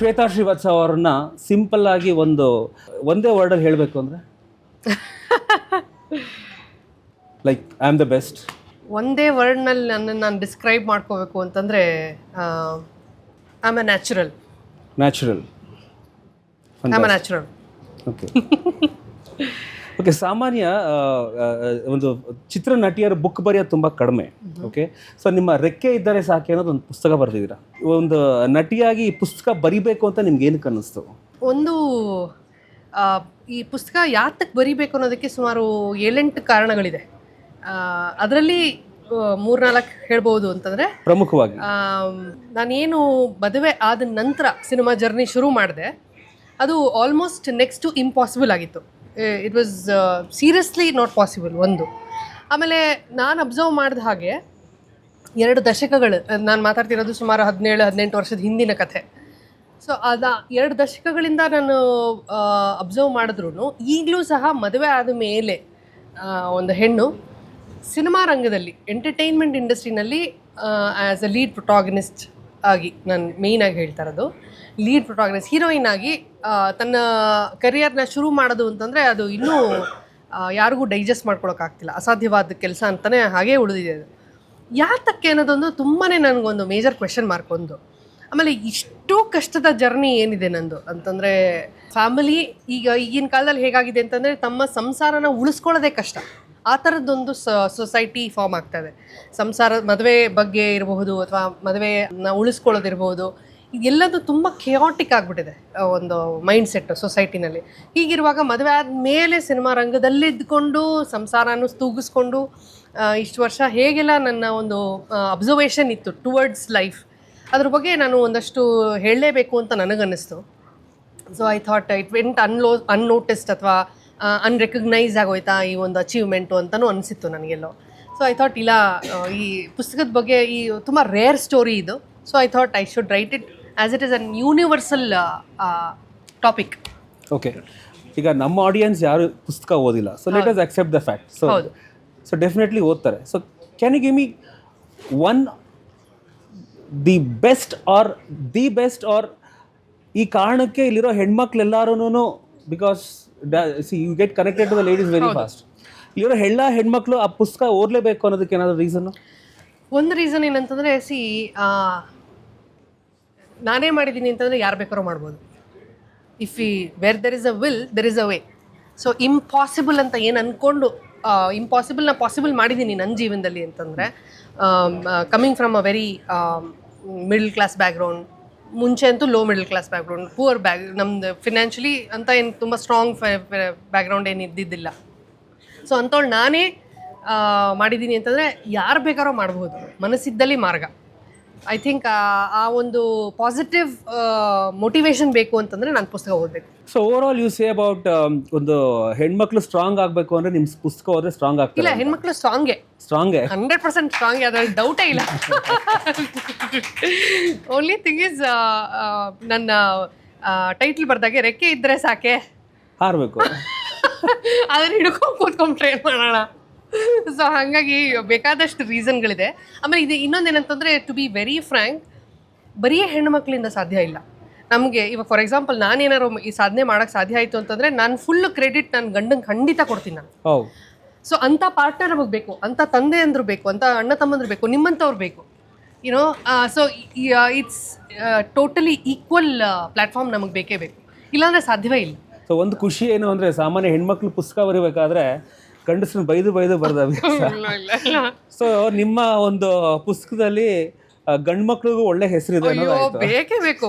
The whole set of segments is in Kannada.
ಶ್ವೇತಾ ಶ್ರೀವತ್ಸವ ಅವ್ರನ್ನ ಸಿಂಪಲ್ ಆಗಿ ಒಂದು ಒಂದೇ ವರ್ಡಲ್ಲಿ ಹೇಳಬೇಕು ಅಂದರೆ? Like I am the best ಒಂದೇ ವರ್ಡ್ನಲ್ಲಿ ನನ್ನ ನಾನು ಡಿಸ್ಕ್ರೈಬ್ ಮಾಡ್ಕೋಬೇಕು ಅಂತಂದರೆ I am a natural natural I am a natural okay okay ಸಾಮಾನ್ಯ ಒಂದು ಚಿತ್ರ ನಟಿಯರ ಬುಕ್ ಬರೆಯೋದು ತುಂಬ ಕಡಿಮೆ. ಓಕೆ ಸೊ ನಿಮ್ಮ ರೆಕ್ಕೆ ಇದ್ದರೆ ಸಾಕೆ ಅನ್ನೋದು ಒಂದು ಪುಸ್ತಕ ಬರೆದಿದ್ದೀರಾ? ಒಂದು ನಟಿಯಾಗಿ ಈ ಪುಸ್ತಕ ಬರಿಬೇಕು ಅಂತ ನಿಮ್ಗೆ ಏನಕ್ಕೆ ಅನ್ನಿಸ್ತು? ಒಂದು ಈ ಪುಸ್ತಕ ಯಾತಕ್ಕೆ ಬರಿಬೇಕು ಅನ್ನೋದಕ್ಕೆ ಸುಮಾರು ಏಳೆಂಟು ಕಾರಣಗಳಿದೆ. ಅದರಲ್ಲಿ ಮೂರ್ನಾಲ್ಕು ಹೇಳ್ಬೋದು ಅಂತಂದರೆ ಪ್ರಮುಖವಾಗಿ. ನಾನೇನು ಮದುವೆ ಆದ ನಂತರ ಸಿನಿಮಾ ಜರ್ನಿ ಶುರು ಮಾಡಿದೆ ಅದು ಆಲ್ಮೋಸ್ಟ್ ನೆಕ್ಸ್ಟ್ ಟು ಇಂಪಾಸಿಬಲ್ ಆಗಿತ್ತು. It was seriously not possible ಒಂದು. ಆಮೇಲೆ ನಾನು ಅಬ್ಸರ್ವ್ ಮಾಡಿದ ಹಾಗೆ ಎರಡು ದಶಕಗಳು ನಾನು ಮಾತಾಡ್ತಿರೋದು ಸುಮಾರು ಹದಿನೇಳು, ಹದಿನೆಂಟು ವರ್ಷದ ಹಿಂದಿನ ಕಥೆ. ಸೊ ಅದ ಎರಡು ದಶಕಗಳಿಂದ ನಾನು ಅಬ್ಸರ್ವ್ ಮಾಡಿದ್ರು ಈಗಲೂ ಸಹ ಮದುವೆ ಆದ ಮೇಲೆ ಒಂದು ಹೆಣ್ಣು ಸಿನಿಮಾ ರಂಗದಲ್ಲಿ ಎಂಟರ್ಟೈನ್ಮೆಂಟ್ ಇಂಡಸ್ಟ್ರಿನಲ್ಲಿ ಆ್ಯಸ್ ಅ ಲೀಡ್ ಪ್ರೊಟಾಗನಿಸ್ಟ್ ಆಗಿ ನಾನು ಮೇಯ್ನಾಗಿ ಹೇಳ್ತಾ ಇರೋದು. ಲೀಡ್ ಪ್ರೊಟಾಗ್ರೆಸ್ ಹೀರೋಯಿನ್ ಆಗಿ ತನ್ನ ಕರಿಯರ್ನ ಶುರು ಮಾಡೋದು ಅಂತಂದರೆ ಅದು ಇನ್ನೂ ಯಾರಿಗೂ ಡೈಜೆಸ್ಟ್ ಮಾಡ್ಕೊಳೋಕ್ಕಾಗ್ತಿಲ್ಲ ಅಸಾಧ್ಯವಾದ ಕೆಲಸ ಅಂತಲೇ ಹಾಗೇ ಉಳಿದಿದೆ ಅದು. ಯಾತಕ್ಕೆ ಅನ್ನೋದೊಂದು ತುಂಬಾ ನನಗೊಂದು ಮೇಜರ್ ಕ್ವೆಶನ್ ಮಾರ್ಕ್ ಒಂದು. ಆಮೇಲೆ ಇಷ್ಟು ಕಷ್ಟದ ಜರ್ನಿ ಏನಿದೆ ನಂದು? ಅಂತಂದರೆ ಫ್ಯಾಮಿಲಿ ಈಗ ಈಗಿನ ಕಾಲದಲ್ಲಿ ಹೇಗಾಗಿದೆ ಅಂತಂದರೆ ತಮ್ಮ ಸಂಸಾರನ ಉಳಿಸ್ಕೊಳ್ಳೋದೇ ಕಷ್ಟ. ಆ ಥರದ್ದೊಂದು ಸೊಸೈಟಿ ಫಾರ್ಮ್ ಆಗ್ತದೆ. ಸಂಸಾರ ಮದುವೆ ಬಗ್ಗೆ ಇರಬಹುದು ಅಥವಾ ಮದುವೆನ ಉಳಿಸ್ಕೊಳ್ಳೋದಿರ್ಬೋದು ಎಲ್ಲದು ತುಂಬ ಕೆಯಾಟಿಕ್ ಆಗಿಬಿಟ್ಟಿದೆ ಒಂದು ಮೈಂಡ್ ಸೆಟ್ ಸೊಸೈಟಿನಲ್ಲಿ ಹೀಗಿರುವಾಗ ಮದುವೆ ಆದಮೇಲೆ ಸಿನಿಮಾ ರಂಗದಲ್ಲಿದ್ದುಕೊಂಡು ಸಂಸಾರನೂ ತೂಗಿಸ್ಕೊಂಡು ಇಷ್ಟು ವರ್ಷ ಹೇಗೆಲ್ಲ ನನ್ನ ಒಂದು ಅಬ್ಸರ್ವೇಷನ್ ಇತ್ತು ಟುವರ್ಡ್ಸ್ ಲೈಫ್ ಅದ್ರ ಬಗ್ಗೆ ನಾನು ಒಂದಷ್ಟು ಹೇಳಲೇಬೇಕು ಅಂತ ನನಗನ್ನಿಸ್ತು. So I thought it went ಅನ್ಲೋ unnoticed ಅಥವಾ ಅನ್ರೆಕಗ್ನೈಸ್ ಆಗೋಯ್ತಾ ಈ ಒಂದು ಅಚೀವ್ಮೆಂಟು ಅಂತಲೂ ಅನಿಸಿತ್ತು ನನಗೆಲ್ಲೋ. ಸೊ ಐ ಥಾಟ್ ಇಲ್ಲ ಈ ಪುಸ್ತಕದ ಬಗ್ಗೆ ಈ ತುಂಬ ರೇರ್ ಸ್ಟೋರಿ ಇದು. So I thought I should write it as it is an universal topic okay ಈಗ ನಮ್ಮ ಆಡಿಯನ್ಸ್ ಯಾರು ಪುಸ್ತಕ ಓದಿಲ್ಲ? So let us accept the fact so. So definitely ಓದ್ತಾರೆ. So can you give me one the best or the best or ಈ ಕಾರಣಕ್ಕೆ ಇಲ್ಲಿರೋ ಹೆಣ್ಮಕ್ಳೆಲ್ಲರೂ because see you get connected to the ladies very fast ಇವರು ಎಲ್ಲ ಹೆಣ್ಮಕ್ಳು ಆ ಪುಸ್ತಕ ಓದಲೇಬೇಕು ಅನ್ನೋದಕ್ಕೆ ಏನಾದರೂ ರೀಸನ್ನು ಒಂದು ರೀಸನ್ ಏನಂತಂದರೆ ಸಿ ನಾನೇ ಮಾಡಿದ್ದೀನಿ ಅಂತಂದರೆ ಯಾರು ಬೇಕಾದ್ರೂ ಮಾಡ್ಬೋದು. ಇಫ್ ಈ where there is a will there is a way so impossible ಅಂತ ಏನು ಅಂದ್ಕೊಂಡು ಇಂಪಾಸಿಬಲ್ನ ಪಾಸಿಬಲ್ ಮಾಡಿದ್ದೀನಿ ನನ್ನ ಜೀವನದಲ್ಲಿ ಅಂತಂದರೆ coming from a very middle class background ಮುಂಚೆ ಅಂತೂ low middle class background poor back ನಮ್ದು ಫಿನಾನ್ಷಿಯಲಿ ಅಂತ ಏನು ತುಂಬ ಸ್ಟ್ರಾಂಗ್ ಬ್ಯಾಕ್ಗ್ರೌಂಡ್ ಏನು ಇದ್ದಿದ್ದಿಲ್ಲ. ಸೊ ಅಂಥವ್ಳು ನಾನೇ ಮಾಡಿದ್ದೀನಿ ಅಂತಂದರೆ ಯಾರು ಬೇಕಾದ್ರೂ ಮಾಡ್ಬೋದು. ಮನಸ್ಸಿದ್ದಲ್ಲಿ ಮಾರ್ಗ. ಐ ಥಿಂಕ್ ಆ ಒಂದು ಪಾಸಿಟಿವ್ ಮೋಟಿವೇಶನ್ ಬೇಕು ಅಂತಂದರೆ ನಾನು ಪುಸ್ತಕ ಓದಬೇಕು. So over all you say about ಒಂದು ಹೆಣ್ಮಕ್ಳು ಸ್ಟ್ರಾಂಗ್ ಆಗಬೇಕು ಅಂದ್ರೆ ನಿಮ್ಮ ಪುಸ್ತಕ ಓದ್ರೆ ಸ್ಟ್ರಾಂಗ್ ಇಲ್ಲ ಆಗ್ತಾರೆ ಹೆಣ್ಮಕ್ಳು ಸ್ಟ್ರಾಂಗೇ ಸ್ಟ್ರಾಂಗೇ ಹಂಡ್ರೆಡ್ ಪರ್ಸೆಂಟ್ ಸ್ಟ್ರಾಂಗ್ ಅದ್ರಲ್ಲಿ ಡೌಟೇ ಇಲ್ಲ. ಓನ್ಲಿ ಥಿಂಗ್ ಇಸ್ ನನ್ನ ಟೈಟ್ಲ್ ಬರ್ದಾಗೆ ರೆಕ್ಕೆ ಇದ್ದರೆ ಸಾಕೆ. ಹಾರಬೇಕು. ಅದನ್ನ ಹಿಡ್ಕೊಂಡು ಕೂತ್ಕೊಂಡು ಟ್ರೈನ್ ಮಾಡೋಣ. ಸೊ ಹಾಗಾಗಿ ಬೇಕಾದಷ್ಟು ರೀಸನ್ಗಳಿದೆ. ಆಮೇಲೆ ಇದು ಇನ್ನೊಂದೇನಂತಂದರೆ ಟು ಬಿ ವೆರಿ ಫ್ರ್ಯಾಂಕ್ ಬರೀ ಹೆಣ್ಣುಮಕ್ಳಿಂದ ಸಾಧ್ಯ ಇಲ್ಲ. ನಮಗೆ ಇವಾಗ ಫಾರ್ ಎಕ್ಸಾಂಪಲ್ ನಾನೇನಾರು ಈ ಸಾಧನೆ ಮಾಡೋಕ್ಕೆ ಸಾಧ್ಯ ಆಯಿತು ಅಂತಂದರೆ ನಾನು ಫುಲ್ ಕ್ರೆಡಿಟ್ ನನ್ನ ಗಂಡಂಗೆ ಖಂಡಿತ ಕೊಡ್ತೀನಿ ನಾನು. ಸೊ ಅಂಥ ಪಾರ್ಟ್ನರ್ ನಮಗೆ ಬೇಕು ಅಂಥ ತಂದೆ ಅಂದರು ಬೇಕು ಅಂಥ ಅಣ್ಣ ತಮ್ಮಂದ್ರು ಬೇಕು ನಿಮ್ಮಂಥವ್ರು ಬೇಕು. You know so it's totally equal platform ನಮಗೆ ಬೇಕೇ ಬೇಕು. ಇಲ್ಲಾಂದರೆ ಸಾಧ್ಯವೇ ಇಲ್ಲ. ಸೊ ಒಂದು ಖುಷಿ ಏನು ಅಂದರೆ ಸಾಮಾನ್ಯ ಹೆಣ್ಮಕ್ಳು ಪುಸ್ತಕ ಬರೀಬೇಕಾದ್ರೆ ಗಂಡಸ್ರನ್ನ ಬೈದು ಬೈದು ಬರೆದ ಸೊ ನಿಮ್ಮ ಒಂದು ಪುಸ್ತಕದಲ್ಲಿ ಗಂಡ್ ಮಕ್ಳಿಗೂ ಒಳ್ಳೆ ಹೆಸರಿದೆ ಬೇಕೇ ಬೇಕು.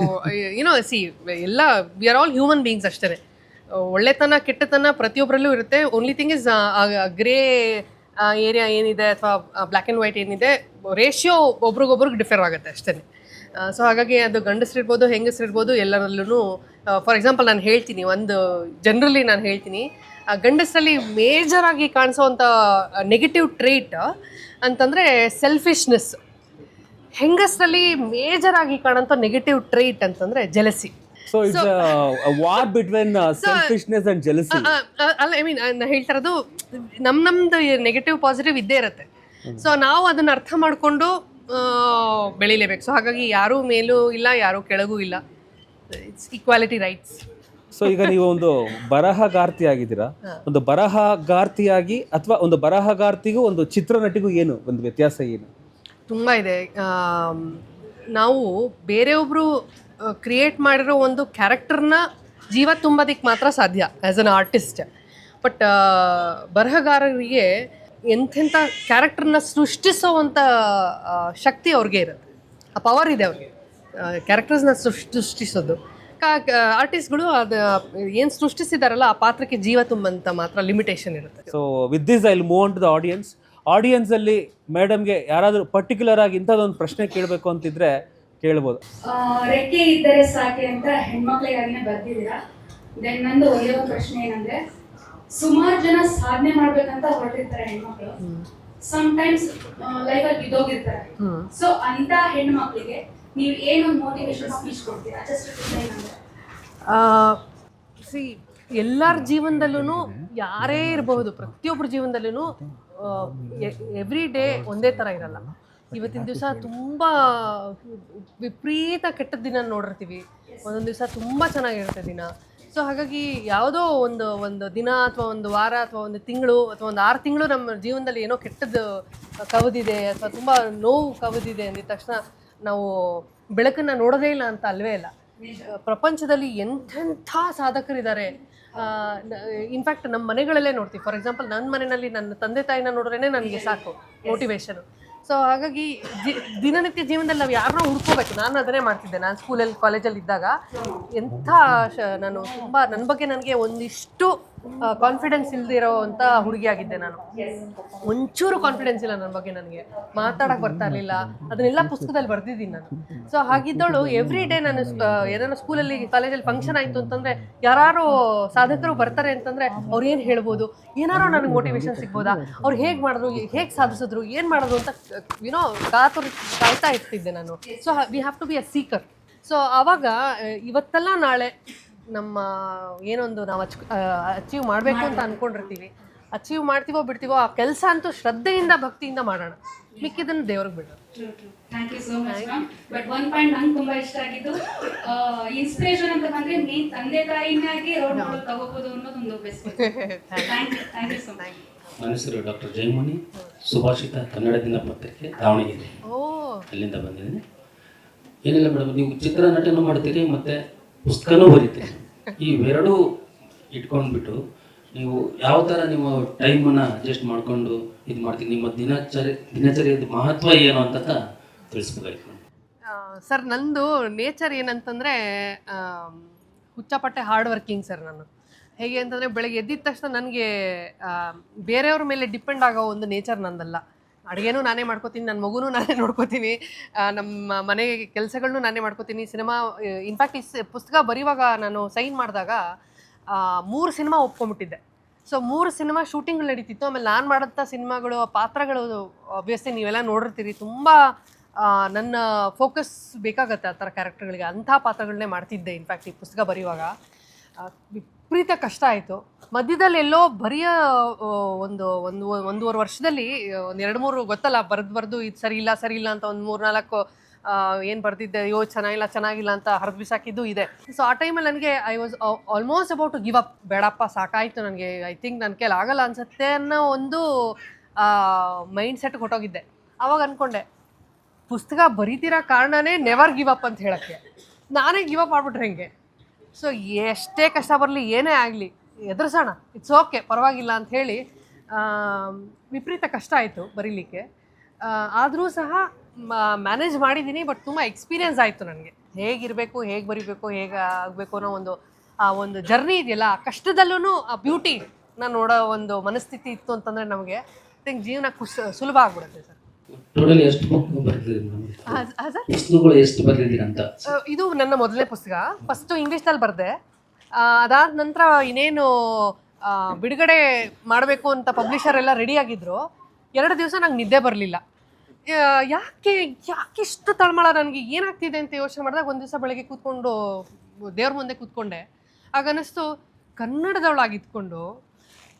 ಏನೋ ಸಿ ಎಲ್ಲ we are all human beings ಅಷ್ಟೇ. ಒಳ್ಳೆತನ ಕೆಟ್ಟತನ ಪ್ರತಿಯೊಬ್ಬರಲ್ಲೂ ಇರುತ್ತೆ. Only thing is grey area ಏನಿದೆ ಅಥವಾ ಬ್ಲ್ಯಾಕ್ ಆ್ಯಂಡ್ ವೈಟ್ ಏನಿದೆ ರೇಷಿಯೋ ಒಬ್ರಿಗೊಬ್ರಿಗೆ ಡಿಫರ್ ಆಗುತ್ತೆ ಅಷ್ಟೇ. ಸೊ ಹಾಗಾಗಿ ಅದು ಗಂಡಸ್ರಿರ್ಬೋದು ಹೆಂಗಸ್ರಿರ್ಬೋದು ಎಲ್ಲರಲ್ಲೂ ಫಾರ್ ಎಕ್ಸಾಂಪಲ್ ನಾನು ಹೇಳ್ತೀನಿ ಒಂದು ಜನರಲಿ ನಾನು ಹೇಳ್ತೀನಿ ಗಂಡಸರಲ್ಲಿ ಮೇಜರ್ ಆಗಿ ಕಾಣಿಸೋವಂಥ ನೆಗೆಟಿವ್ ಟ್ರೇಟ್ ಅಂತಂದರೆ ಸೆಲ್ಫಿಶ್ನೆಸ್ ಹೆಂಗಸರಲ್ಲಿ ಮೇಜರ್ ಆಗಿ ಕಾಣೋಂಥ ನೆಗೆಟಿವ್ ಟ್ರೇಟ್ ಅಂತಂದ್ರೆ jealousy so it's war between selfishness and jealousy ಅಲ್ಲ ಐ ಮೀನ್ ನಾನು ಹೇಳ್ತಾ ಇರೋದು ನಮ್ ನಮ್ದು ನೆಗೆಟಿವ್ ಪಾಸಿಟಿವ್ ಇದ್ದೇ ಇರುತ್ತೆ. ಸೊ ನಾವು ಅದನ್ನ ಅರ್ಥ ಮಾಡ್ಕೊಂಡು ಬೆಳಿಲೇಬೇಕು. ಸೊ ಹಾಗಾಗಿ ಯಾರೂ ಮೇಲೂ ಇಲ್ಲ ಯಾರೂ ಕೆಳಗೂ ಇಲ್ಲ. ಇಟ್ಸ್ ಈಕ್ವಾಲಿಟಿ ರೈಟ್ಸ್ ಸೊ ಈಗ ನೀವು ಒಂದು ಬರಹಗಾರ್ತಿ ಆಗಿದ್ದೀರಾ ಒಂದು ಬರಹಗಾರ್ತಿಯಾಗಿ ಅಥವಾ ಒಂದು ಬರಹಗಾರ್ತಿಗೂ ಒಂದು ಚಿತ್ರನಟಿಗೂ ಏನು ಒಂದು ವ್ಯತ್ಯಾಸ ಏನು? ತುಂಬ ಇದೆ. ಆಮ್, ನಾವು ಬೇರೆಯೊಬ್ಬರು ಕ್ರಿಯೇಟ್ ಮಾಡಿರೋ ಒಂದು ಕ್ಯಾರೆಕ್ಟರ್ನ ಜೀವ ತುಂಬೋದಕ್ಕೆ ಮಾತ್ರ ಸಾಧ್ಯ ಆ್ಯಸ್ ಅನ್ ಆರ್ಟಿಸ್ಟ್ ಬಟ್ ಬರಹಗಾರರಿಗೆ ಎಂಥೆಂಥ ಕ್ಯಾರೆಕ್ಟರ್ನ ಸೃಷ್ಟಿಸೋವಂಥ ಆ, ಶಕ್ತಿ ಅವ್ರಿಗೆ ಇರುತ್ತೆ. ಆ ಪವರ್ ಇದೆ ಅವ್ರಿಗೆ. ಕ್ಯಾರೆಕ್ಟರ್ಸ್ನ ಸೃಷ್ಟಿಸೋದು. ಆರ್ಟಿಸ್ಟ್ಗಳು ಅದು ಏನು ಸೃಷ್ಟಿಸಿದಾರಲ್ಲ ಆ ಪಾತ್ರಕ್ಕೆ ಜೀವ ತುಂಬಂತ ಮಾತ್ರ ಲಿಮಿಟೇಷನ್ ಇರುತ್ತೆ. So with this I move on to the audience audience ಅಲ್ಲಿ ಮೇಡಮ್ಗೆ ಯಾರಾದರೂ ಪರ್ಟಿಕ್ಯುಲರ್ ಆಗಿ ಇಂಥದ್ದೊಂದು ಪ್ರಶ್ನೆ ಕೇಳಬೇಕು ಅಂತಿದ್ರೆ ಕೇಳ್ಬೋದು. ರೆಕ್ಕೆ ಇದ್ದರೆ ಸಾಕೆ ಅಂತ ಹೆಣ್ಮಕ್ಳಿಗಾಗಿನೇ ಬರ್ತಿದ್ದೀರಾ ದೆನ್ ನಂದು ಒಳ್ಳೆಯ ಪ್ರಶ್ನೆ ಏನಂದ್ರೆ ಸುಮಾರು ಜನ ಸಾಧನೆ ಮಾಡ್ಬೇಕಂತ ಹೊರಟಿರ್ತಾರೆ ಹೆಣ್ಮಕ್ಳು. ಸಮ್ ಟೈಮ್ಸ್ ಲೈಫಲ್ಲಿ ಬಿದ್ದೋಗಿರ್ತಾರೆ. ಸೊ ಅಂತ ಹೆಣ್ಮಕ್ಳಿಗೆ ನೀವು ಸಿ ಎಲ್ಲರ ಜೀವನದಲ್ಲೂ ಯಾರೇ ಇರಬಹುದು ಪ್ರತಿಯೊಬ್ಬರ ಜೀವನದಲ್ಲೂ ಎವ್ರಿ ಡೇ ಒಂದೇ ಥರ ಇರಲ್ಲ. ಇವತ್ತಿನ ದಿವಸ ತುಂಬ ವಿಪರೀತ ಕೆಟ್ಟ ದಿನ ನೋಡಿರ್ತೀವಿ. ಒಂದೊಂದು ದಿವಸ ತುಂಬ ಚೆನ್ನಾಗಿರುತ್ತೆ ದಿನ. ಸೊ ಹಾಗಾಗಿ ಯಾವುದೋ ಒಂದು ಒಂದು ದಿನ ಅಥವಾ ಒಂದು ವಾರ ಅಥವಾ ಒಂದು ತಿಂಗಳು ಅಥವಾ ಒಂದು ಆರು ತಿಂಗಳು ನಮ್ಮ ಜೀವನದಲ್ಲಿ ಏನೋ ಕೆಟ್ಟದ್ದು ಕವಿದಿದೆ ಅಥವಾ ತುಂಬ ನೋವು ಕವಿದಿದೆ ಅಂದಿದ ತಕ್ಷಣ ನಾವು ಬೆಳಕನ್ನು ನೋಡೋದೇ ಇಲ್ಲ ಅಂತ ಅಲ್ವೇ ಇಲ್ಲ. ಪ್ರಪಂಚದಲ್ಲಿ ಎಂಥೆಂಥ ಸಾಧಕರಿದ್ದಾರೆ. ಇನ್ಫ್ಯಾಕ್ಟ್ ನಮ್ಮ ಮನೆಗಳಲ್ಲೇ ನೋಡ್ತೀವಿ. ಫಾರ್ ಎಕ್ಸಾಂಪಲ್ ನನ್ನ ಮನೆಯಲ್ಲಿ ನನ್ನ ತಂದೆ ತಾಯಿನ ನೋಡ್ರೇ ನನಗೆ ಸಾಕು ಮೋಟಿವೇಶನ್ ಸೊ ಹಾಗಾಗಿ ಜಿ ದಿನನಿತ್ಯ ಜೀವನದಲ್ಲಿ ನಾವು ಯಾರನ್ನೋ ಹುಡ್ಕೋಬೇಕು ನಾನು ಅದನ್ನೇ ಮಾಡ್ತಿದ್ದೆ. ನಾನು ಸ್ಕೂಲಲ್ಲಿ ಕಾಲೇಜಲ್ಲಿ ಇದ್ದಾಗ ಎಂಥ ಶ ನಾನು ತುಂಬ ನನ್ನ ಬಗ್ಗೆ ನನಗೆ ಒಂದಿಷ್ಟು ಕಾನ್ಫಿಡೆನ್ಸ್ ಇಲ್ದಿರೋ ಅಂತ ಹುಡುಗಿಯಾಗಿದ್ದೆ ನಾನು. ಒಂಚೂರು ಕಾನ್ಫಿಡೆನ್ಸ್ ಇಲ್ಲ ನನ್ನ ಬಗ್ಗೆ ನನಗೆ. ಮಾತಾಡಕ್ಕೆ ಬರ್ತಾ ಇರಲಿಲ್ಲ. ಅದನ್ನೆಲ್ಲ ಪುಸ್ತಕದಲ್ಲಿ ಬರ್ದಿದ್ದೀನಿ ನಾನು. ಸೊ ಹಾಗಿದ್ದಳು ಎವ್ರಿ ಡೇ ನಾನು ಏನಾದ್ರು ಸ್ಕೂಲಲ್ಲಿ ಕಾಲೇಜಲ್ಲಿ ಫಂಕ್ಷನ್ ಆಯಿತು ಅಂತಂದರೆ ಯಾರು ಸಾಧಕರು ಬರ್ತಾರೆ ಅಂತಂದರೆ ಅವ್ರು ಏನು ಹೇಳ್ಬೋದು? ಏನಾರು ನನಗೆ ಮೋಟಿವೇಶನ್ ಸಿಗ್ಬೋದಾ? ಅವ್ರು ಹೇಗೆ ಮಾಡಿದ್ರು? ಹೇಗೆ ಸಾಧಿಸಿದ್ರು? ಏನು ಮಾಡಿದ್ರು ಅಂತ ಯುನೋ ಕಾತುರ ಕಾಯ್ತಾ ಇರ್ತಿದ್ದೆ ನಾನು. So we have to be a seeker so ಆವಾಗ ಆ, ಇವತ್ತೆಲ್ಲ ನಾಳೆ ನಮ್ಮ ಏನೊಂದು ನಾವು ಅಚ್ ಅಚೀವ್ ಮಾಡಬೇಕು ಅಂತ ಅಂದ್ಕೊಂಡಿರ್ತೀವಿ ಅಚೀವ್ ಮಾಡ್ತೀವೋ ಬಿಡ್ತೀವೋ ಆ ಕೆಲಸ ಅಂತೂ ಶ್ರದ್ಧೆಯಿಂದ ಭಕ್ತಿಯಿಂದ ಮಾಡೋಣ. ಮಿಕ್ಕಿದ್ದನ್ನು ದೇವ್ರಿಗೆ ಬಿಡೋಣ. Thank you so much ma'am but one point ನಂಗೆ ತುಂಬಾ ಇಷ್ಟ ಆಗಿದ್ದು ಇನ್ಸ್ಪಿರೇಷನ್ ಅಂತ ಬಂದ್ರೆ ನೀ ತಂದೆ ತಾಯಿನಾಗಿ ರೋಡ್ ಮಾಡಲ್ ತಗೋಬಹುದು ಅನ್ನೋದೊಂದು best thank you thank you so much ನನ್ನ ಹೆಸರು ಡಾಕ್ಟರ್ ಜಯಮಣಿ ಸುಭಾಷಿತ ಕನ್ನಡ ದಿನಪತ್ರಿಕೆ ದಾವಣಗೆರೆ. ಓ. ಅಲ್ಲಿಂದ ಬಂದಿದ್ದೀನಿ. ಏನಿಲ್ಲ ಮೇಡಮ್ ನೀವು ಚಿತ್ರ ನಟನೆ ಮಾಡ್ತೀರಿ ಮತ್ತು ಪುಸ್ತಕನೂ ಬರೀತೀರಿ. ಈ ಎರಡೂ ಇಟ್ಕೊಂಡ್ಬಿಟ್ಟು ನೀವು ಯಾವ ಥರ ನಿಮ್ಮ ಟೈಮನ್ನು ಅಡ್ಜಸ್ಟ್ ಮಾಡಿಕೊಂಡು ಇದು ಮಾಡ್ತೀನಿ ನಿಮ್ಮ ದಿನಚರಿ ದಿನಚರಿಯದ ಮಹತ್ವ ಏನು ಅಂತ ತಿಳಿಸ್ಬೇಕಾಯ್ತು ಸರ್, ನಂದು ನೇಚರ್ ಏನಂತಂದರೆ ಹುಚ್ಚಪಟ್ಟೆ ಹಾರ್ಡ್ ವರ್ಕಿಂಗ್ ಸರ್ ನಾನು. ಹೇಗೆ ಅಂತಂದರೆ, ಬೆಳಗ್ಗೆ ಎದ್ದಿದ ತಕ್ಷಣ ನನಗೆ ಬೇರೆಯವ್ರ ಮೇಲೆ ಡಿಪೆಂಡ್ ಆಗೋ ಒಂದು ನೇಚರ್ ನಂದಲ್ಲ. ಅಡುಗೆನೂ ನಾನೇ ಮಾಡ್ಕೋತೀನಿ ನನ್ನ ಮಗುನೂ ನಾನೇ ನೋಡ್ಕೋತೀನಿ ನಮ್ಮ ಮನೆ ಕೆಲಸಗಳನ್ನೂ ನಾನೇ ಮಾಡ್ಕೋತೀನಿ. ಸಿನಿಮಾ ಇನ್ಫ್ಯಾಕ್ಟ್ ಈ ಪುಸ್ತಕ ಬರೆಯುವಾಗ ನಾನು ಸೈನ್ ಮಾಡಿದಾಗ ಮೂರು ಸಿನಿಮಾ ಒಪ್ಕೊಂಬಿಟ್ಟಿದ್ದೆ ಸೊ ಮೂರು ಸಿನಿಮಾ ಶೂಟಿಂಗ್ ನಡೀತಿತ್ತು. ಆಮೇಲೆ ನಾನು ಮಾಡೋಂಥ ಸಿನಿಮಾಗಳು, ಪಾತ್ರಗಳು ಅಬ್ವಿಯಸ್ಲಿ ನೀವೆಲ್ಲ ನೋಡಿರ್ತೀರಿ. ತುಂಬ ನನ್ನ ಫೋಕಸ್ ಬೇಕಾಗತ್ತೆ ಆ ಥರ ಕ್ಯಾರೆಕ್ಟರ್ಗಳಿಗೆ ಅಂಥ ಪಾತ್ರಗಳನ್ನೇ ಮಾಡ್ತಿದ್ದೆ ಇನ್ಫ್ಯಾಕ್ಟ್ ಈ ಪುಸ್ತಕ ಬರೆಯುವಾಗ ವಿಪರೀತ ಕಷ್ಟ ಆಯಿತು. ಮಧ್ಯದಲ್ಲಿ ಎಲ್ಲೋ ಬರೀ ಒಂದು ಒಂದು, ಒಂದೂವರೆ ವರ್ಷದಲ್ಲಿ ಒಂದು ಎರಡು ಮೂರು ಗೊತ್ತಲ್ಲ, ಬರೆದು ಬರೆದು ಇದು ಸರಿ ಇಲ್ಲ ಸರಿ ಇಲ್ಲ ಅಂತ ಒಂದು ಮೂರು ನಾಲ್ಕು ಏನು ಬರ್ದಿದ್ದೆ, ಅಯ್ಯೋ, ಚೆನ್ನಾಗಿಲ್ಲ ಚೆನ್ನಾಗಿಲ್ಲ ಅಂತ ಹರಿದು ಬಿಸಾಕಿದ್ದು ಇದೆ. ಸೊ ಆ ಟೈಮಲ್ಲಿ ನನಗೆ I was almost about give up ಬೇಡಪ್ಪ, ಸಾಕಾಯಿತು ನನಗೆ. ಐ ಥಿಂಕ್ ನನ್ನ ಕೈಲಿ ಆಗಲ್ಲ ಅನ್ಸುತ್ತೆ ಅನ್ನೋ ಒಂದು ಮೈಂಡ್ ಸೆಟ್ ಕೊಟ್ಟೋಗಿದ್ದೆ. ಅವಾಗ ಅಂದ್ಕೊಂಡೆ ಪುಸ್ತಕ ಬರೀತಿರೋ ಕಾರಣನೇ ನೆವರ್ ಗಿವ್ ಅಪ್ ಅಂತ ಹೇಳೋಕ್ಕೆ. ನಾನೇ ಗಿವ್ ಅಪ್ ಮಾಡಿಬಿಟ್ರೆ ಹೆಂಗೆ? ಸೊ ಎಷ್ಟೇ ಕಷ್ಟ ಬರಲಿ ಏನೇ ಆಗಲಿ ಎದುರಿಸೋಣ. ಇಟ್ಸ್ ಓಕೆ ಪರವಾಗಿಲ್ಲ ಅಂತ ಹೇಳಿ ವಿಪರೀತ ಕಷ್ಟ ಆಯಿತು ಬರೀಲಿಕ್ಕೆ. ಆದರೂ ಸಹ ಮ್ಯಾನೇಜ್ ಮಾಡಿದ್ದೀನಿ ಬಟ್ ತುಂಬ ಎಕ್ಸ್ಪೀರಿಯೆನ್ಸ್ ಆಯಿತು ನನಗೆ. ಹೇಗಿರಬೇಕು, ಹೇಗೆ ಬರಿಬೇಕು, ಹೇಗೆ ಆಗಬೇಕು ಅನ್ನೋ ಒಂದು, ಆ ಒಂದು ಜರ್ನಿ ಇದೆಯಲ್ಲ, ಆ ಕಷ್ಟದಲ್ಲೂ ಆ ಬ್ಯೂಟಿ ನಾನು ನೋಡೋ ಒಂದು ಮನಸ್ಥಿತಿ ಇತ್ತು ಅಂತಂದರೆ ನಮಗೆ ಥಿಂಕ್ ಜೀವನ ಖುಷ್ ಸುಲಭ ಆಗ್ಬಿಡುತ್ತೆ ಸರ್. ಟೋಟಲ್ ಎಷ್ಟು ಬುಕ್ ಪುಸ್ತಕಗಳು ಎಷ್ಟು ಅಂತ? ಇದು ನನ್ನ ಮೊದಲನೇ ಪುಸ್ತಕ. ಫಸ್ಟು ಇಂಗ್ಲೀಷ್ನಲ್ಲಿ ಬರೆದೆ. ಅದಾದ ನಂತರ ಇನ್ನೇನು ಬಿಡುಗಡೆ ಮಾಡಬೇಕು ಅಂತ ಪಬ್ಲಿಷರ್ ಎಲ್ಲ ರೆಡಿಯಾಗಿದ್ದರು ಎರಡು ದಿವಸ ನಂಗೆ ನಿದ್ದೆ ಬರಲಿಲ್ಲ. ಯಾಕೆ ಯಾಕೆ ಇಷ್ಟು ತಳಮಳ ನನಗೆ? ಏನಾಗ್ತಿದೆ ಅಂತ ಯೋಚನೆ ಮಾಡಿದಾಗ ಒಂದು ದಿವಸ ಬೆಳಗ್ಗೆ ಕೂತ್ಕೊಂಡು ದೇವ್ರ ಮುಂದೆ ಕೂತ್ಕೊಂಡೆ. ಆಗ ಅನ್ನಿಸ್ತು ಕನ್ನಡದವಳಾಗಿ ಇದ್ಕೊಂಡು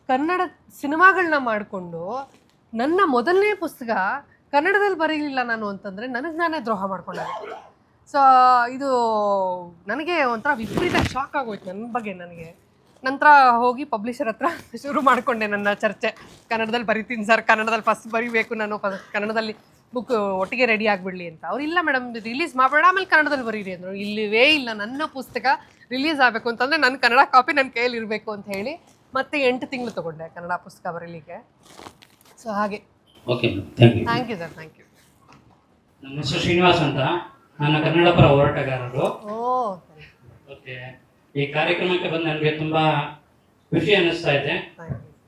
ಕನ್ನಡ ಸಿನಿಮಾಗಳನ್ನ ಮಾಡಿಕೊಂಡು ನನ್ನ ಮೊದಲನೇ ಪುಸ್ತಕ ಕನ್ನಡದಲ್ಲಿ ಬರೀಲಿಲ್ಲ ನಾನು ಅಂತಂದರೆ ನನಗೆ ನಾನೇ ದ್ರೋಹ ಮಾಡ್ಕೊಂಡೆ ಸೊ ಇದು ನನಗೆ ಒಂಥರ ವಿಪರೀತ ಶಾಕ್ ಆಗೋಯ್ತು ನನ್ನ ಬಗ್ಗೆ ನನಗೆ. ನಂತರ ಹೋಗಿ ಪಬ್ಲಿಷರ್ ಹತ್ರ ಶುರು ಮಾಡಿಕೊಂಡೆ ನನ್ನ ಚರ್ಚೆ. ಕನ್ನಡದಲ್ಲಿ ಬರಿತೀನಿ ಸರ್ ಕನ್ನಡದಲ್ಲಿ ಫಸ್ಟ್ ಬರಿಬೇಕು ನಾನು ಕನ್ನಡದಲ್ಲಿ ಬುಕ್ ಒಟ್ಟಿಗೆ ರೆಡಿ ಆಗಿಬಿಡಲಿ ಅಂತ. ಅವ್ರು ಇಲ್ಲ ಮೇಡಮ್ ರಿಲೀಸ್ ಮಾಡಬೇಡ ಆಮೇಲೆ ಕನ್ನಡದಲ್ಲಿ ಬರೀರಿ ಅಂದರು. ಇಲ್ಲಿವೇ ಇಲ್ಲ, ನನ್ನ ಪುಸ್ತಕ ರಿಲೀಸ್ ಆಗಬೇಕು ಅಂತಂದರೆ ನನ್ನ ಕನ್ನಡ ಕಾಪಿ ನನ್ನ ಕೈಯಲ್ಲಿ ಇರಬೇಕು ಅಂತ ಹೇಳಿ ಮತ್ತೆ ಎಂಟು ತಿಂಗಳು ತೊಗೊಂಡೆ ಕನ್ನಡ ಪುಸ್ತಕ ಬರೀಲಿಕ್ಕೆ. ಸೊ ಹಾಗೆ. Okay thank you thank you sir thank you ನಮ್ಮ ಹೆಸರು ಶ್ರೀನಿವಾಸ್ ಅಂತ. ನಾನು ಕನ್ನಡ ಪರ ಹೋರಾಟಗಾರರು. ಓ ಓಕೆ ಈ ಕಾರ್ಯಕ್ರಮಕ್ಕೆ ಬಂದು ನನಗೆ ತುಂಬಾ ಖುಷಿ ಅನ್ನಿಸ್ತಾ ಇದೆ.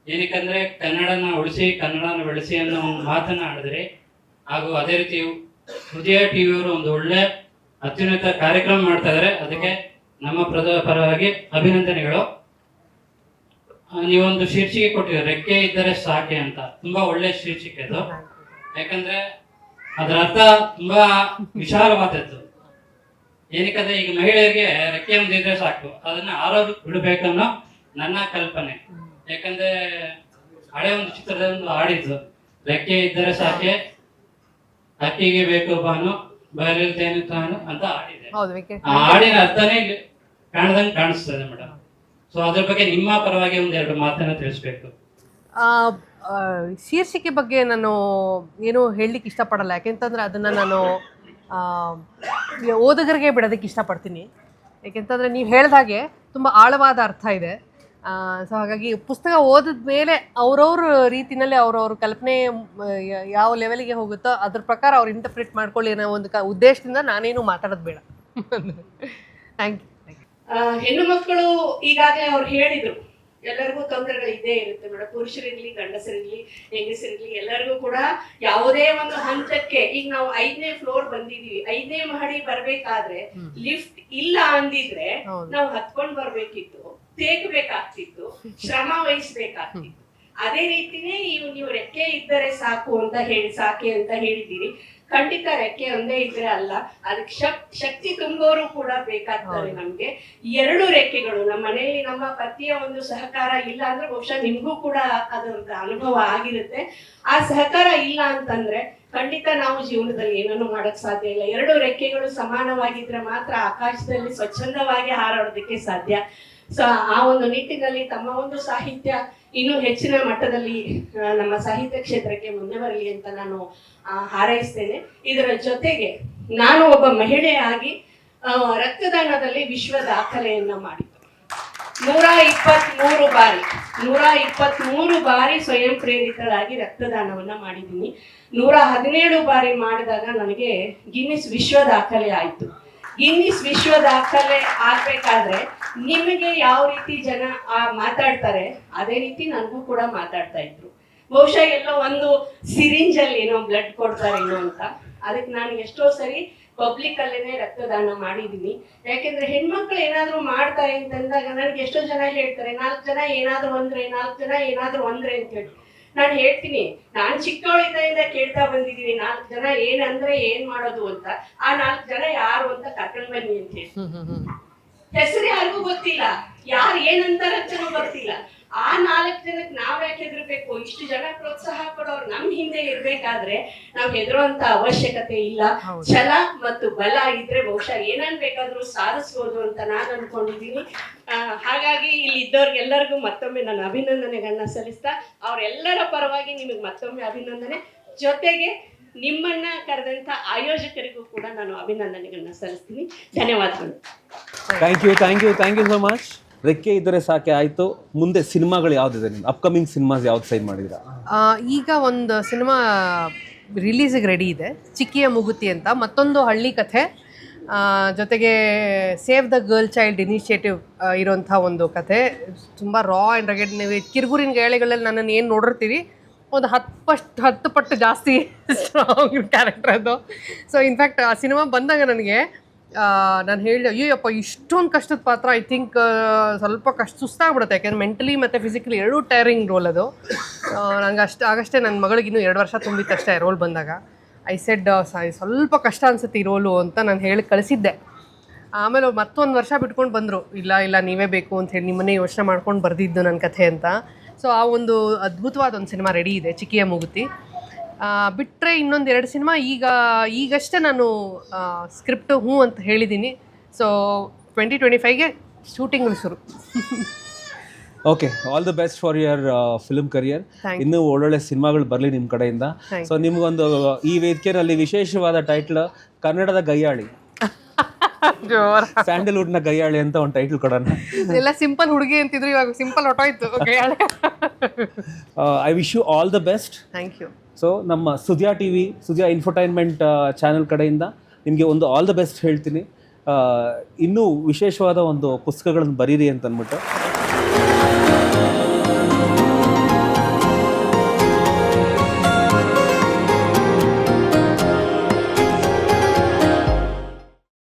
ಏನಕ್ಕಂದ್ರೆ ಕನ್ನಡನ ಉಳಿಸಿ ಕನ್ನಡನ ಬೆಳೆಸಿ ಅನ್ನೋ ಒಂದು ಮಾತನ್ನ ಆಡಿದ್ರಿ ಹಾಗೂ ಅದೇ ರೀತಿ ಹೃದಯ ಟಿವಿಯವರು ಒಂದು ಒಳ್ಳೆ ಅತ್ಯುನ್ನತ ಕಾರ್ಯಕ್ರಮ ಮಾಡ್ತಾ ಇದ್ದಾರೆ ಅದಕ್ಕೆ ನಮ್ಮ ಪ್ರದ ಪರವಾಗಿ ಅಭಿನಂದನೆಗಳು. ನೀವೊಂದು ಶೀರ್ಷಿಕೆ ಕೊಟ್ಟಿದ್ದೀರಿ. ರೆಕ್ಕೆ ಇದ್ದರೆ ಸಾಕೆ ಅಂತ. ತುಂಬಾ ಒಳ್ಳೆ ಶೀರ್ಷಿಕೆ ಅದು. ಯಾಕಂದ್ರೆ ಅದರ ಅರ್ಥ ತುಂಬಾ ವಿಶಾಲವಾದದ್ದು. ಏನಕ್ಕಂದ್ರೆ ಈಗ ಮಹಿಳೆಯರಿಗೆ ರೆಕ್ಕೆ ಒಂದಿದ್ರೆ ಸಾಕು. ಅದನ್ನ ಆರೋಗ್ಯ ಬಿಡಬೇಕನ್ನೋ ನನ್ನ ಕಲ್ಪನೆ. ಯಾಕಂದ್ರೆ ಹಳೆ ಒಂದು ಚಿತ್ರದ ಒಂದು ಹಾಡಿದ್ದು ರೆಕ್ಕೆ ಇದ್ದರೆ ಸಾಕೆ ಅಕ್ಕಿಗೆ ಬೇಕು ಬಾನು ಬಯಲಿಲ್ದೇನು ತಾನು ಅಂತ ಹಾಡಿದೆ. ಆ ಹಾಡಿನ ಅರ್ಥನೇ ಇಲ್ಲಿ ಕಾಣದಂಗೆ ಕಾಣಿಸ್ತದೆ ಮೇಡಮ್. ಸೊ ಅದ್ರ ಬಗ್ಗೆ ನಿಮ್ಮ ಪರವಾಗಿ ಒಂದೆರಡು ಮಾತನ್ನ ತಿಳಿಸ್ಬೇಕು. ಶೀರ್ಷಿಕೆ ಬಗ್ಗೆ ನಾನು ಏನು ಹೇಳಲಿಕ್ಕೆ ಇಷ್ಟಪಡಲ್ಲ. ಯಾಕೆಂತಂದ್ರೆ ಅದನ್ನು ನಾನು ಓದುಗರಿಗೆ ಬಿಡೋದಕ್ಕೆ ಇಷ್ಟಪಡ್ತೀನಿ. ಯಾಕೆಂತಂದರೆ ನೀವು ಹೇಳ್ದಾಗೆ ತುಂಬ ಆಳವಾದ ಅರ್ಥ ಇದೆ. ಸೊ ಹಾಗಾಗಿ ಪುಸ್ತಕ ಓದಿದ ಮೇಲೆ ಅವ್ರವ್ರ ರೀತಿಯಲ್ಲಿ ಅವ್ರವ್ರ ಕಲ್ಪನೆ ಯಾವ ಲೆವೆಲಿಗೆ ಹೋಗುತ್ತೋ ಅದ್ರ ಪ್ರಕಾರ ಅವ್ರು ಇಂಟರ್ಪ್ರಿಟ್ ಮಾಡ್ಕೊಳ್ಳಿ ಅನ್ನೋ ಒಂದು ಕ, ಉದ್ದೇಶದಿಂದ ನಾನೇನು ಮಾತಾಡೋದು ಬೇಡ. ಥ್ಯಾಂಕ್ ಯು ಹೆಣ್ಣು ಮಕ್ಕಳು ಈಗಾಗಲೇ ಅವ್ರು ಹೇಳಿದ್ರು ಎಲ್ಲರಿಗೂ ತೊಂದರೆಗಳು ಇದ್ದೇ ಇರುತ್ತೆ ಮೇಡಮ್ ಪುರುಷರಿರ್ಲಿ ಗಂಡಸರಿರ್ಲಿ ಹೆಂಗಸರಿರ್ಲಿ ಎಲ್ಲರಿಗೂ ಕೂಡ ಯಾವುದೇ ಒಂದು ಹಂತಕ್ಕೆ ಈಗ ನಾವು ಐದನೇ ಫ್ಲೋರ್ ಬಂದಿದೀವಿ. ಐದನೇ ಮಹಡಿ ಬರ್ಬೇಕಾದ್ರೆ ಲಿಫ್ಟ್ ಇಲ್ಲ ಅಂದಿದ್ರೆ. ನಾವು ಹತ್ಕೊಂಡ್ ಬರ್ಬೇಕಿತ್ತು ತೇಗಬೇಕಾಗ್ತಿತ್ತು ಶ್ರಮ ವಹಿಸ್ಬೇಕಾಗ್ತಿತ್ತು. ಅದೇ ರೀತಿನೇ ನೀವು ನೀವು ರೆಕ್ಕೆ ಇದ್ದರೆ ಸಾಕು ಅಂತ ಹೇಳಿ ಸಾಕೆ ಅಂತ ಹೇಳಿದ್ದೀರಿ. ಖಂಡಿತ ರೆಕ್ಕೆ ಒಂದೇ ಇದ್ರೆ ಅಲ್ಲ ಅದಕ್ಕೆ ಶಕ್ ಶಕ್ತಿ ತುಂಬೋರು ಕೂಡ ಬೇಕಾಗ್ತಾರೆ ನಮ್ಗೆ. ಎರಡು ರೆಕ್ಕೆಗಳು ನಮ್ಮ ಮನೆಯಲ್ಲಿ ನಮ್ಮ ಪತಿಯ ಒಂದು ಸಹಕಾರ ಇಲ್ಲ ಅಂದ್ರೆ ಬಹುಶಃ ನಿಮ್ಗೂ ಕೂಡ ಅದೊಂದು ಅನುಭವ ಆಗಿರುತ್ತೆ. ಆ ಸಹಕಾರ ಇಲ್ಲ ಅಂತಂದ್ರೆ ಖಂಡಿತ ನಾವು ಜೀವನದಲ್ಲಿ ಏನನ್ನು ಮಾಡಕ್ ಸಾಧ್ಯ ಇಲ್ಲ. ಎರಡು ರೆಕ್ಕೆಗಳು ಸಮಾನವಾಗಿದ್ರೆ ಮಾತ್ರ ಆಕಾಶದಲ್ಲಿ ಸ್ವಚ್ಛಂದವಾಗಿ ಹಾರಾಡೋದಕ್ಕೆ ಸಾಧ್ಯ. ಸೊ ಆ ಒಂದು ನಿಟ್ಟಿನಲ್ಲಿ ತಮ್ಮ ಒಂದು ಸಾಹಿತ್ಯ ಇನ್ನೂ ಹೆಚ್ಚಿನ ಮಟ್ಟದಲ್ಲಿ ನಮ್ಮ ಸಾಹಿತ್ಯ ಕ್ಷೇತ್ರಕ್ಕೆ ಮುಂದೆ ಬರಲಿ ಅಂತ ನಾನು ಹಾರೈಸ್ತೇನೆ. ಇದರ ಜೊತೆಗೆ ನಾನು ಒಬ್ಬ ಮಹಿಳೆಯಾಗಿ ರಕ್ತದಾನದಲ್ಲಿ ವಿಶ್ವ ದಾಖಲೆಯನ್ನ ಮಾಡಿದ್ದು. ನೂರ ಇಪ್ಪತ್ಮೂರು ಬಾರಿ, ನೂರ ಇಪ್ಪತ್ಮೂರು ಬಾರಿ ಸ್ವಯಂ ಪ್ರೇರಿತರಾಗಿ ರಕ್ತದಾನವನ್ನ ಮಾಡಿದ್ದೀನಿ. ನೂರ ಹದಿನೇಳು ಬಾರಿ ಮಾಡಿದಾಗ ನನಗೆ ಗಿನ್ನಿಸ್ ವಿಶ್ವ ದಾಖಲೆ ಆಯಿತು. ಗಿನ್ನಿಸ್ ವಿಶ್ವ ದಾಖಲೆ ಆಗ್ಬೇಕಾದ್ರೆ ನಿಮಗೆ ಯಾವ ರೀತಿ ಜನ ಮಾತಾಡ್ತಾರೆ, ಅದೇ ರೀತಿ ನನಗೂ ಕೂಡ ಮಾತಾಡ್ತಾ ಇದ್ರು. ಬಹುಶಃ ಎಲ್ಲೋ ಒಂದು ಸಿರಿಂಜ್ ಅಲ್ಲಿ ಏನೋ ಬ್ಲಡ್ ಕೊಡ್ತಾರೆ ಏನೋ ಅಂತ. ಅದಕ್ಕೆ ನಾನು ಎಷ್ಟೋ ಸರಿ ಪಬ್ಲಿಕ್ ಅಲ್ಲೇನೆ ರಕ್ತದಾನ ಮಾಡಿದೀನಿ ಯಾಕೆಂದ್ರೆ ಹೆಣ್ಮಕ್ಳು ಏನಾದ್ರು ಮಾಡ್ತಾರೆ ಅಂತಂದಾಗ ನನಗೆ ಎಷ್ಟೋ ಜನ ಹೇಳ್ತಾರೆ, ನಾಲ್ಕು ಜನ ಏನಾದ್ರು ಅಂದ್ರೆ ನಾಲ್ಕು ಜನ ಏನಾದ್ರು ಅಂದ್ರೆ ಅಂತ ಹೇಳಿ. ನಾನು ಹೇಳ್ತೀನಿ ನಾನು ಚಿಕ್ಕವಳಿಂದ ಕೇಳ್ತಾ ಬಂದಿದ್ದೀನಿ ನಾಲ್ಕು ಜನ ಏನಂದ್ರೆ ಏನ್ ಮಾಡೋದು ಅಂತ ಆ ನಾಲ್ಕು ಜನ ಯಾರು ಅಂತ ಕರ್ಕೊಂಡ್ ಬನ್ನಿ ಅಂತ ಹೇಳಿ. ಹೆಸರು ಯಾರಿಗೂ ಗೊತ್ತಿಲ್ಲ ಯಾರು ಏನಂತಾರ ಗೊತ್ತಿಲ್ಲ. ಆ ನಾಲ್ಕು ಜನಕ್ಕೆ ನಾವ್ ಯಾಕೆ ಹೆದರ್ಬೇಕು? ಇಷ್ಟು ಜನ ಪ್ರೋತ್ಸಾಹ ಕೊಡೋರು ನಮ್ ಹಿಂದೆ ಇರ್ಬೇಕಾದ್ರೆ ನಾವ್ ಹೆದರುವಂತ ಅವಶ್ಯಕತೆ ಇಲ್ಲ. ಛಲ ಮತ್ತು ಬಲ ಇದ್ರೆ ಬಹುಶಃ ಏನನ್ ಬೇಕಾದ್ರೂ ಸಾಧಿಸ್ಬೋದು ಅಂತ ನಾನು ಅನ್ಕೊಂಡಿದ್ದೀನಿ. ಹಾಗಾಗಿ ಇಲ್ಲಿ ಇದ್ದವ್ರಿಗೆಲ್ಲರಿಗೂ ಮತ್ತೊಮ್ಮೆ ನನ್ನ ಅಭಿನಂದನೆಗಳನ್ನ ಸಲ್ಲಿಸ್ತಾ ಅವರೆಲ್ಲರ ಪರವಾಗಿ ನಿಮಗೆ ಮತ್ತೊಮ್ಮೆ ಅಭಿನಂದನೆ. ಜೊತೆಗೆ ನಿಮ್ಮನ್ನ ಕರೆದಂತ ಆಯೋಜಕರಿಗೂ ಕೂಡ ನಾನು ಅಭಿನಂದನೆಗಳನ್ನ ಸಲ್ಲಿಸ್ತೀನಿ. ಧನ್ಯವಾದಗಳು. Thank you thank you thank you so much ರೆಕ್ಕೆ ಇದ್ದರೆ ಸಾಕೆ ಆಯಿತು. ಮುಂದೆ ಸಿನಿಮಾಗಳು ಯಾವುದಿದೆ ನಿಮ್ಗೆ ಅಪ್ಕಮಿಂಗ್ ಸಿನಿಮಾಸ್ ಯಾವ್ದು ಸೈನ್ ಮಾಡಿದ್ದೀರಾ? ಆ, ಈಗ ಒಂದು ಸಿನಿಮಾ ರಿಲೀಸಿಗೆ ರೆಡಿ ಇದೆ. ಚಿಕ್ಕಿಯ ಮುಗುತಿ ಅಂತ. ಮತ್ತೊಂದು ಹಳ್ಳಿ ಕಥೆ. ಜೊತೆಗೆ save the girl child initiative ಇರೋಂಥ ಒಂದು ಕಥೆ. ತುಂಬ ರಾ ಆ್ಯಂಡ್ ರಗೆಡ್ ನೀವು ಕಿರುಗುರಿನ ಗಾಳಿಗಳಲ್ಲಿ ನನ್ನನ್ನು ಏನು ನೋಡಿರ್ತೀರಿ? ಒಂದು ಹತ್ತು ಪಟ್ಟು ಹತ್ತು ಪಟ್ಟು ಜಾಸ್ತಿ ಸ್ಟ್ರಾಂಗ್ ಕ್ಯಾರೆಕ್ಟರ್ ಅದು. ಸೊ ಇನ್ಫ್ಯಾಕ್ಟ್ ಆ ಸಿನಿಮಾ ಬಂದಾಗ ನನಗೆ ನಾನು ಹೇಳಿದೆ ಅಯ್ಯಪ್ಪ ಇಷ್ಟೊಂದು ಕಷ್ಟದ ಪಾತ್ರ ಐ ಥಿಂಕ್ ಸ್ವಲ್ಪ ಕಷ್ಟ ಸುಸ್ತಾಗ್ಬಿಡುತ್ತೆ. ಯಾಕೆಂದ್ರೆ ಮೆಂಟಲಿ ಮತ್ತು ಫಿಸಿಕಲಿ ಎರಡೂ ಟೈರಿಂಗ್ ರೋಲ್ ಅದು. ನನಗೆ ಅಷ್ಟು, ಆಗಷ್ಟೇ ನನ್ನ ಮಗಳಿಗೆ ಇನ್ನೂ ಎರಡು ವರ್ಷ ತುಂಬಿತ್ತಷ್ಟೇ ರೋಲ್ ಬಂದಾಗ. ಐ ಸೆಡ್ ಸ್ವಲ್ಪ ಕಷ್ಟ ಅನ್ಸುತ್ತೆ ಈ ರೋಲು ಅಂತ ನಾನು ಹೇಳಿ ಕಳಿಸಿದ್ದೆ. ಆಮೇಲೆ ಮತ್ತೊಂದು ವರ್ಷ ಬಿಟ್ಕೊಂಡು ಬಂದರು. ಇಲ್ಲ ಇಲ್ಲ, ನೀವೇ ಬೇಕು ಅಂತ ಹೇಳಿ ನಿಮ್ಮನ್ನೇ ಯೋಚನೆ ಮಾಡ್ಕೊಂಡು ಬರೆದಿದ್ದು ನನ್ನ ಕಥೆ ಅಂತ. ಸೊ ಆ ಒಂದು ಅದ್ಭುತವಾದ ಒಂದು ಸಿನಿಮಾ ರೆಡಿ ಇದೆ, ಚಿಕ್ಕಿಯ ಮುಗುತಿ. ಬಿಟ್ಟರೆ ಇನ್ನೊಂದು ಎರಡು ಸಿನಿಮಾ ಈಗ ಈಗಷ್ಟೇ ನಾನು ಸ್ಕ್ರಿಪ್ಟ್ ಹ್ಞೂ ಅಂತ ಹೇಳಿದ್ದೀನಿ ಸೊ ಟ್ವೆಂಟಿ ಟ್ವೆಂಟಿ ಫೈವ್ಗೆ ಶೂಟಿಂಗ್ ಶುರು okay all the best for your film career ಇನ್ನೂ ಒಳ್ಳೊಳ್ಳೆ ಸಿನಿಮಾಗಳು ಬರಲಿ ನಿಮ್ಮ ಕಡೆಯಿಂದ. ಸೊ ನಿಮಗೊಂದು ಈ ವೇದಿಕೆಯಲ್ಲಿ ವಿಶೇಷವಾದ ಟೈಟ್ಲ್ ಕನ್ನಡದ ಗೈಯಾಳಿ. ಸ್ಯಾಂಡಲ್ವುಡ್ನ ಗೈಯಾಳಿ ಅಂತ ಒಂದು ಟೈಟ್ಲ್ ಕೊಡೋಣ. ಎಲ್ಲ ಸಿಂಪಲ್ ಹುಡುಗಿ ಅಂತಿದ್ರು ಇವಾಗ simple ಹೊಟ್ಟೋಯ್ತು I wish you all the best thank you so ನಮ್ಮ Sudya TV Sudya infotainment channel ಕಡೆಯಿಂದ ನಿಮಗೆ ಒಂದು ಆಲ್ ದ ಬೆಸ್ಟ್ ಹೇಳ್ತೀನಿ. ಇನ್ನೂ ವಿಶೇಷವಾದ ಒಂದು ಪುಸ್ತಕಗಳನ್ನು ಬರೀರಿ ಅಂತ